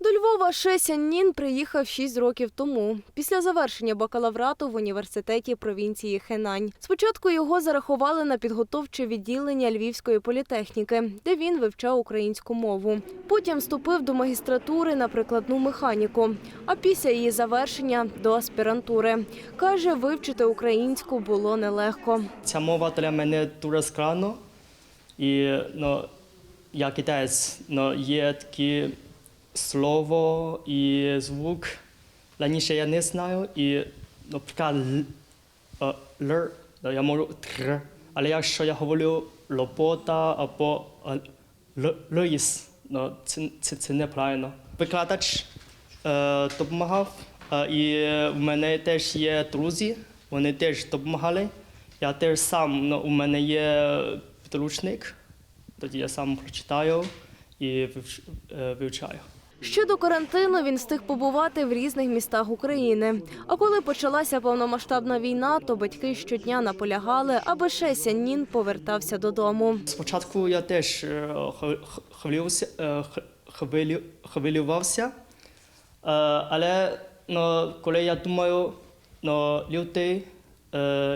До Львова Шесян Нін приїхав 6 років тому, після завершення бакалаврату в університеті провінції Хенань. Спочатку його зарахували на підготовче відділення Львівської політехніки, де він вивчав українську мову. Потім вступив до магістратури на прикладну механіку, а після її завершення до аспірантури. Каже, вивчити українську було нелегко. Ця мова для мене дуже складно. І ну, я китаєць, ну, є такі слово і звук. Раніше я не знаю. І, наприклад, л, я можу тр. Але якщо я говорю робота або л- лис, ну, це, це, неправильно. Викладач допомагав, і в мене теж є друзі, вони теж допомагали. Я теж сам, у мене є підручник, тоді я сам прочитаю і вивч- е, вивчаю. Щодо карантину, він встиг побувати в різних містах України. А коли почалася повномасштабна війна, то батьки щодня наполягали, аби Шесян Нін повертався додому. Спочатку я теж е, хвилювався, е, Е, але ну, коли я думаю, ну, люди,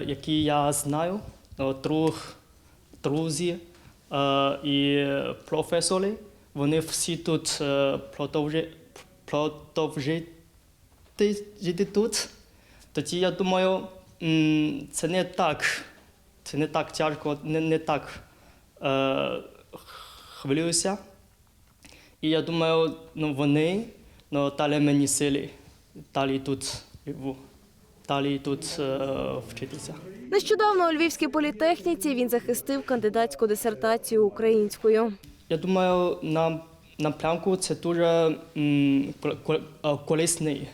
які я знаю, ну, друг, друзі і професори, вони всі тут е, продовжити жити тут. Тоді я думаю, це не так, це не так тяжко, не, не так е, хвилююся. І я думаю, ну, вони ну, дали мені сили, далі тут живу, далі тут е, вчитися. Нещодавно у Львівській політехніці він захистив кандидатську дисертацію українською. Я думаю, на напрямку це дуже м, е, корисний.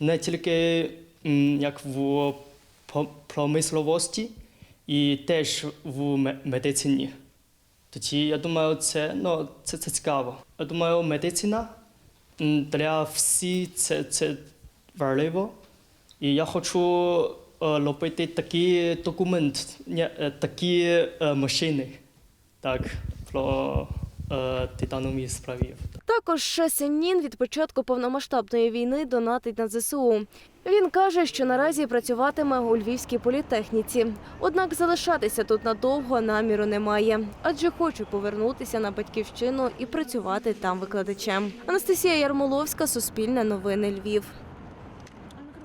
Не тільки м, як в промисловості, і теж в медицині. Тоді я думаю, це, ну, це, це цікаво. Я думаю, медицина для всіх це, це важливо. І я хочу е, робити такий документ, ні, е, такі машини. Так, про титанові справів. Також Шесян Нін від початку повномасштабної війни донатить на ЗСУ. Він каже, що наразі працюватиме у Львівській політехніці. Однак залишатися тут надовго наміру немає, адже хоче повернутися на батьківщину і працювати там викладачем. Анастасія Ярмоловська, Суспільне новини Львів.